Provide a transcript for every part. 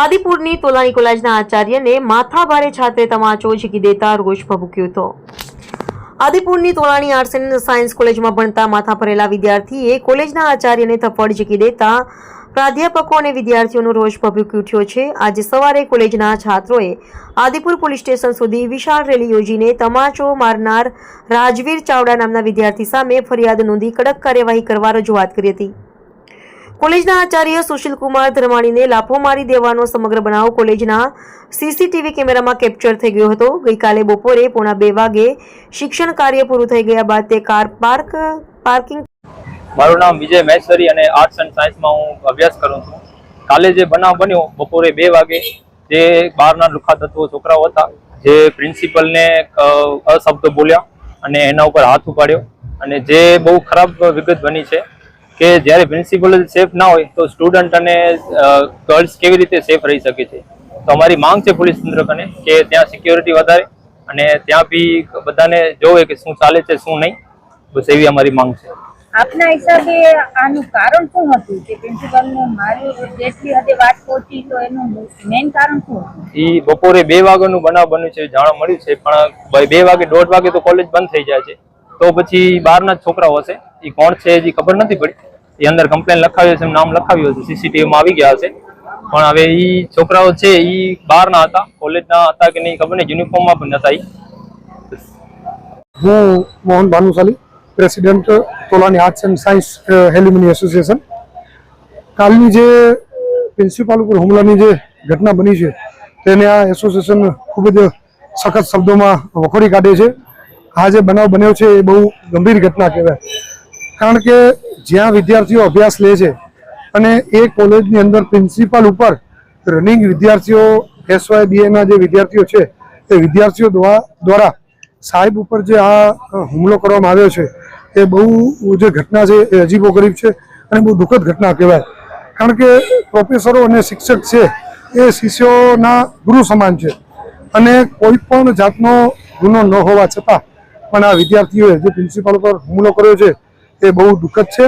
આદિપુરની તોલાણી કોલેજના આચાર્યને માથાભારે છાત્રે તમાચો ઝીકી દેતા રોષ ભભૂક્યો હતો. આદિપુરની તોલાણી આર્ટ્સ એન્ડ સાયન્સ કોલેજમાં ભણતા માથા ભરેલા વિદ્યાર્થીએ કોલેજના આચાર્યને થપ્પડ ઝીકી દેતા પ્રાધ્યાપકો અને વિદ્યાર્થીઓનો રોષ ભભૂકી ઉઠ્યો છે. આજે સવારે કોલેજના છાત્રોએ આદિપુર પોલીસ સ્ટેશન સુધી વિશાળ રેલી યોજીને તમાચો મારનાર રાજવીર ચાવડા નામના વિદ્યાર્થી સામે ફરિયાદ નોંધી કડક કાર્યવાહી કરવા રજૂઆત કરી હતી. કોલેજના આચાર્ય સુશીલકુમાર ધર્માણીને લાફો મારી દેવાનો સમગ્ર બનાવ કોલેજના સીસીટીવી કેમેરામાં કેપ્ચર થઈ ગયો હતો. ગઈકાલે બપોરે પોણા બે વાગે શિક્ષણ કાર્ય પૂરું થઈ ગયા બાદ તે કાર પાર્ક, પાર્કિંગ મારું નામ વિજય મહેશ્વરી અને આર્ટ્સ એન્ડ સાયન્સમાં હું અભ્યાસ કરું છું. કાલે જે બનાવ બન્યો બપોરે બે વાગે, જે બહારના લુખા તત્વો છોકરાઓ હતા, જે પ્રિન્સિપલને અશબ્દ બોલ્યા અને એના ઉપર હાથ ઉપાડ્યો અને જે બહુ ખરાબ વિગત બની છે કે જ્યારે પ્રિન્સિપલ સેફ ના હોય તો સ્ટુડન્ટ અને ગર્લ્સ કેવી રીતે સેફ રહી શકે છે? તો અમારી માંગ છે પોલીસ તંત્રકને કે ત્યાં સિક્યોરિટી વધારે અને ત્યાં બી બધાને જોવે કે શું ચાલે છે શું નહીં. બસ એવી અમારી માંગ છે. આપના હિસાબે આનું કારણ શું હતું કે પ્રિન્સિપલને માર્યું જેટલી હદે વાત પહોંચી તો એનું મેઇન કારણ શું હતું? ઈ બપોરે બે વાગ્યાનું બનાવ બન્યું છે જાણવા મળ્યું છે પણ બે- વાગે દોઢ વાગે તો કોલેજ બંધ થઈ જાય છે. તો પછી બહારના છોકરાઓ હશે. એ કોણ છે હજી ખબર નથી પડી. એ અંદર કમ્પ્લેન લખાવ્યું છે નામ લખાવ્યું છે સીસીટીવીમાં આવી ગયા હશે. પણ હવે એ છોકરાઓ છે એ બહારના હતા કોલેજના હતા કે નહીં, ખબર નહીં યુનિફોર્મમાં પણ હતા ઈ. હું Mohan Bhanushali president Tolani arts and science alumni association કાલની જે પ્રિન્સિપાલ ઉપર હુમલાની જે ઘટના બની છે, તેને આ એસોસિએશન ખૂબ જ સખત શબ્દોમાં વખોડી કાઢે છે. આ જે બનાવ બન્યો છે, એ બહુ ગંભીર ઘટના કહેવાય. કારણ કે જ્યાં વિદ્યાર્થીઓ અભ્યાસ લે છે અને એ કોલેજની અંદર પ્રિન્સિપાલ ઉપર રનિંગ વિદ્યાર્થીઓ, એસવાય, બીએના જે વિદ્યાર્થીઓ છે, એ વિદ્યાર્થીઓ દ્વા- દ્વારા સાહેબ ઉપર જે આ હુમલો કરવામાં આવ્યો છે, એ બહુ જે ઘટના છે એ અજીબો ગરીબ છે અને બહુ દુઃખદ ઘટના કહેવાય. કારણ કે પ્રોફેસરો અને શિક્ષક છે, એ શિષ્યોના ગુરુ સમાન છે અને કોઈ પણ જાતનો ગુનો ન હોવા છતાં પણ આ વિદ્યાર્થીઓએ જે પ્રિન્સિપાલ ઉપર હુમલો કર્યો છે એ બહુ દુઃખદ છે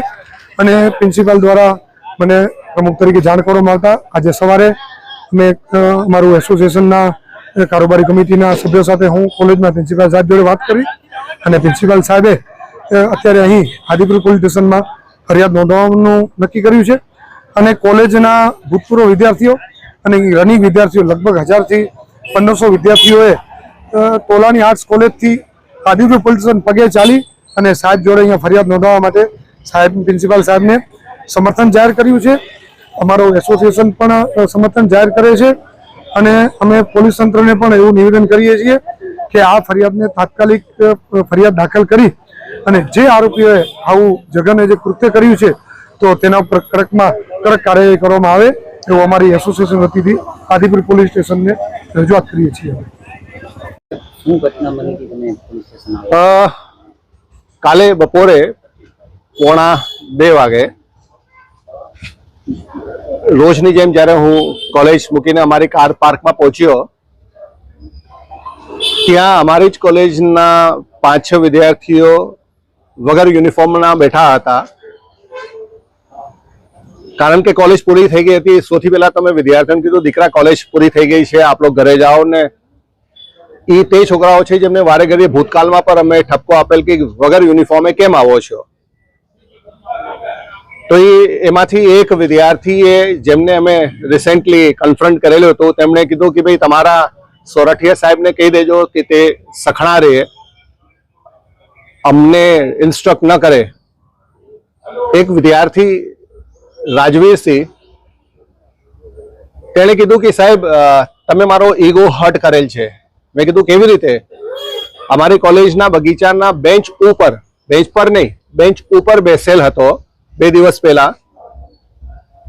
અને પ્રિન્સિપાલ દ્વારા મને પ્રમુખ તરીકે જાણ કરવામાં આવતા. આજે સવારે મેં અમારું એસોસિએશનના કારોબારી કમિટીના સભ્યો સાથે હું કોલેજના પ્રિન્સિપાલ સાહેબ જોડે વાત કરી અને પ્રિન્સિપાલ સાહેબે અત્યારે અહીં આદિપુર પોલીસ સ્ટેશનમાં ફરિયાદ નોંધવાનું નક્કી કર્યું છે અને કોલેજના ભૂતપૂર્વ વિદ્યાર્થીઓ અને રનિંગ વિદ્યાર્થીઓ, લગભગ હજારથી પંદરસો વિદ્યાર્થીઓએ તોલાની આર્ટ્સ કોલેજથી આદિપુર પોલીસ સ્ટેશન પગે ચાલી અને સાહેબ જોડે અહીંયા ફરિયાદ નોંધાવવા માટે સાહેબ પ્રિન્સિપાલ સાહેબને સમર્થન જાહેર કર્યું છે. અમારો એસોસિએશન પણ સમર્થન જાહેર કરે છે અને અમે પોલીસ તંત્રને પણ એવું નિવેદન કરીએ છીએ કે આ ફરિયાદને તાત્કાલિક ફરિયાદ દાખલ કરી અને જે આરોપીઓએ આવું જગને જે કૃત્ય કર્યું છે તો તેના ઉપર કડકમાં કડક કાર્યવાહી કરવામાં આવે એવું અમારી એસોસિએશન વતીથી આદિપુર પોલીસ સ્ટેશનને રજૂઆત કરીએ છીએ. શું ઘટના બની હતી તમે પોલીસ સ્ટેશન આવ્યા અ, કાલે બપોરે પોણા બે વાગે રોજની જેમ જ્યારે હું કોલેજ મૂકીને અમારી કાર પાર્કમાં પહોંચ્યો, ત્યાં અમારી જ કોલેજના પાંચ છ વિદ્યાર્થીઓ વગર યુનિફોર્મના બેઠા હતા. કારણ કે કોલેજ પૂરી થઈ ગઈ હતી, સૌથી પહેલા તમે વિદ્યાર્થીઓને કીધું, દીકરા કોલેજ પૂરી થઈ ગઈ છે આપણો ઘરે જાઓ ને એ તે છોકરાઓ છે જેમને વારે ઘડીએ ભૂતકાળમાં પણ અમે ઠપકો આપેલ કે વગર યુનિફોર્મે કેમ આવો છો? તો એ એમાંથી એક વિદ્યાર્થીએ જેમને અમે રિસેન્ટલી કન્ફ્રન્ટ કરેલું હતું, તેમણે કીધું કે ભાઈ તમારા સોરઠિયા સાહેબને કહી દેજો કે તે સખણા રહે, અમને ઇન્સ્ટ્રક્ટ ન કરે. એક વિદ્યાર્થી રાજવીરસિંહ, તેણે કીધું કે સાહેબ તમે મારો ઈગો હર્ટ કરેલ છે. મેં કીધું કેવી રીતે? અમારી કોલેજના બગીચાના બેન્ચ ઉપર, બેન્ચ પર નહીં, બેન્ચ ઉપર બેસેલ હતો બે દિવસ પહેલા.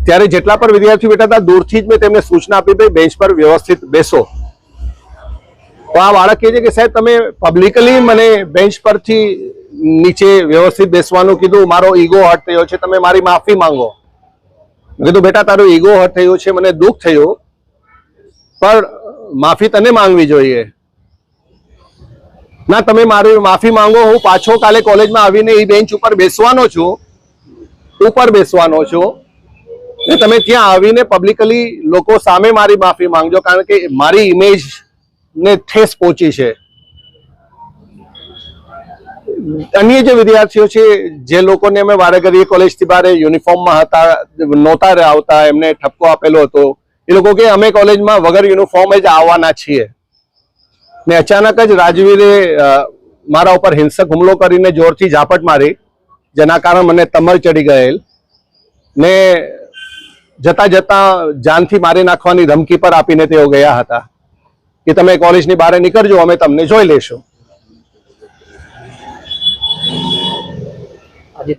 ત્યારે જેટલા પણ વિદ્યાર્થીઓ બેઠા હતા, દૂરથી જ મેં તેમને સૂચના આપી હતી બેન્ચ પર વ્યવસ્થિત બેસો. તો આ બાળક કહે છે કે સાહેબ, તમે પબ્લિકલી મને બેન્ચ પરથી નીચે વ્યવસ્થિત બેસવાનું કીધું, મારો ઈગો હર્ટ થયો છે, તમે મારી માફી માંગો. મેં કીધું, બેટા, તારો ઈગો હર્ટ થયો છે, મને દુઃખ થયું, પણ માફી તને માંગવી જોઈએ. ના, તમે મારી માફી માંગો, હું પાછો કાલે કોલેજમાં આવીને એ બેન્ચ ઉપર બેસવાનો છું. ઉપર બેસવાનો છું. ને તમે ત્યાં આવીને પબ્લિકલી લોકો સામે મારી માફી માંગજો, કારણ કે મારી ઇમેજ ને ઠેસ પહોંચી છે. અન્ય જે વિદ્યાર્થીઓ છે, જે લોકોને અમે વારે ઘડીએ કોલેજથી બહાર યુનિફોર્મમાં હતા, નહોતા આવતા, એમને ઠપકો આપેલો હતો. એ લોકો કે અમે કોલેજમાં વગર યુનિફોર્મ જ આવવાના છીએ. ને અચાનક જ રાજવીરે મારા ઉપર હિંસક હુમલો કરીને જોરથી ઝાપટ મારી, જેના કારણે મને તમર ચડી ગયેલ. ને જતા જતા જાનથી મારી નાખવાની ધમકી પર આપીને તેઓ ગયા હતા. કે તમે કોલેજની બહાર નીકળજો, અમે તમને જોઈ લેશું